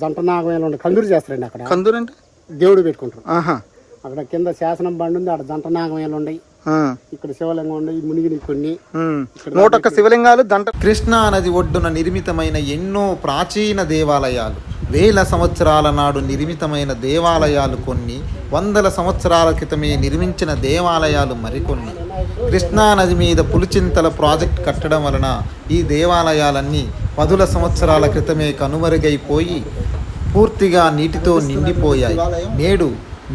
జంట నాగమేలు ఉండే కందూరు చేస్తారండి అక్కడ. కందూరు అంటే? దేవుడు పెట్టుకుంటారు. ఆహా. అక్కడ కింద శాసనం బండి ఉంది అక్కడ జంట నాగమేలు ఉన్నాయి ఆ. ఇక్కడ శివలింగం ఉన్నాయి మునిగిని కొన్ని. నూటొక్క శివలింగాలు దంట కృష్ణా నది ఒడ్డున నిర్మితమైన ఎన్నో ప్రాచీన దేవాలయాలు. వేల సంవత్సరాల నాడు నిర్మితమైన దేవాలయాలు కొన్ని వందల సంవత్సరాల క్రితమే నిర్మించిన దేవాలయాలు మరికొన్ని. కృష్ణా నది మీద పులిచింతల ప్రాజెక్ట్ కట్టడం వలన ఈ దేవాలయాలన్నీ పదుల సంవత్సరాల క్రితమే కనుమరుగైపోయి పూర్తిగా నీటితో నిండిపోయాయి. నేడు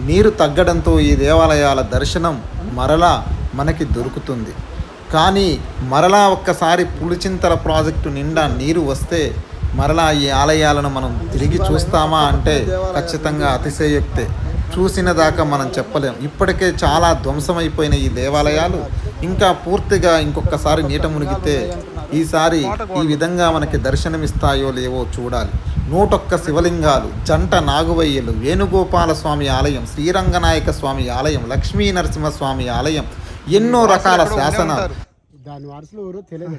నీరు తగ్గడంతో ఈ దేవాలయాల దర్శనం మరలా మనకి దొరుకుతుంది. కానీ మరలా ఒక్కసారి పులిచింతల ప్రాజెక్టు నిండా నీరు వస్తే మరలా ఈ ఆలయాలను మనం తిరిగి చూస్తామా అంటే ఖచ్చితంగా అతిశయోక్తే. చూసిన దాకా మనం చెప్పలేం. ఇప్పటికే చాలా ధ్వంసమైపోయిన ఈ దేవాలయాలు ఇంకా పూర్తిగా ఇంకొకసారి నీట మునిగితే ఈసారి ఈ విధంగా మనకి దర్శనమిస్తాయో లేవో చూడాలి. నూటొక్క శివలింగాలు జంట నాగువయ్యలు వేణుగోపాల స్వామి ఆలయం శ్రీరంగనాయక స్వామి ఆలయం లక్ష్మీ నరసింహస్వామి ఆలయం ఎన్నో రకాల శాసనాలు. దాని వారసులు ఎవరో తెలియదు.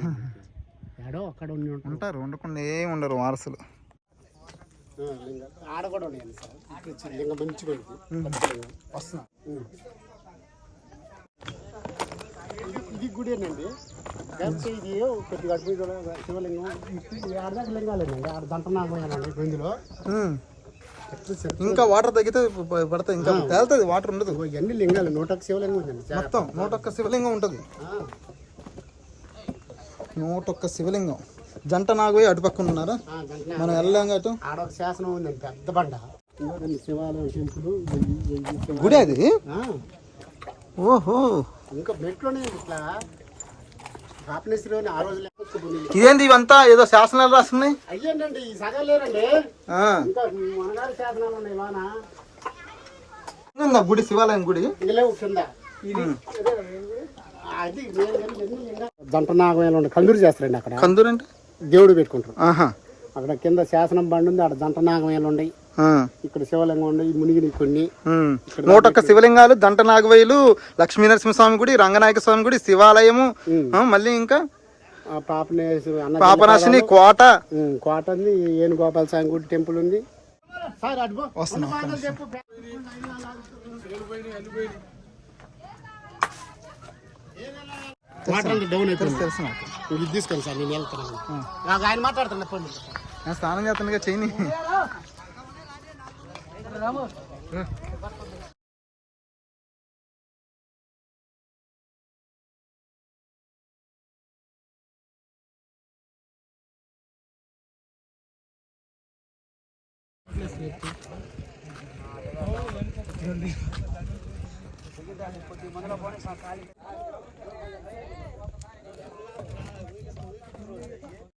ఏడో అక్కడ ఉండి ఉంటారు. ఉండకుండా ఏమి ఉండరు వారసులు. ఆడ కూడా ఉన్నాయండి సార్. మంచిగా వస్తున్నా. ఇది గుడేనండి. ఇది కొద్దిగా అటు మీద శివలింగం ఇది ఆడదాకా లింగాలేనండి ఆడ దంట నాగమయ్యానండి గొంతులో ఇంకా వాటర్ తగ్గితే పడతాయి ఇంకా తేలుతుంది వాటర్ ఉండదు. ఇవన్నీ లింగాలు. నూట ఒక్క శివలింగం ఉందండి. మొత్తం నూటొక్క శివలింగం ఉంటుంది. ఆ, నూటొక్క శివలింగం. జంట నాగోయి అటుపక్కన ఉన్నారా? ఆ, దంట మనం వెళ్ళాం అటు. ఆడ ఒక శాసనం ఉందండి పెద్ద బండ. శివాలయం టెంపుల్. గుడి అది? ఓహో. ఇంకా మెట్లోనే ఇట్లా. ఇదేంటి ఇవంతా? ఏదో శాసనాలు రాస్తున్నాయి? అయ్యండి ఈ సగం లేరండి. ఆ. ఇంకా మనగారి శాసనాలు ఉన్నాయి వాన? ఉందా గుడి శివాలయం గుడి? లేవు కింద. జంట నాగమేలు కందూరు చేస్తారండి అక్కడ. కందూరు అంటే దేవుడు పెట్టుకుంటారు. ఆహా. అక్కడ కింద శాసనం బండి ఉంది అక్కడ జంట నాగమేలు ఉన్నాయి. ఇక్కడ శివలింగం ఉన్నాయి మునిగిని కొన్ని. ఉమ్. నూటొక్క శివలింగాలు దంట నాగవైలు లక్ష్మీ నరసింహస్వామి గుడి రంగనాయక స్వామి గుడి శివాలయము. మళ్ళీ ఇంకా? పాపనాశిని కోట. కోట ఉంది ఏనుగోపాల స్వామి గుడి టెంపుల్ ఉంది. తీసుకోండి సార్ నేను వెళ్తాను. ఆయన మాట్లాడుతున్నా స్నానం చేస్తానుగా చేయని जल्दी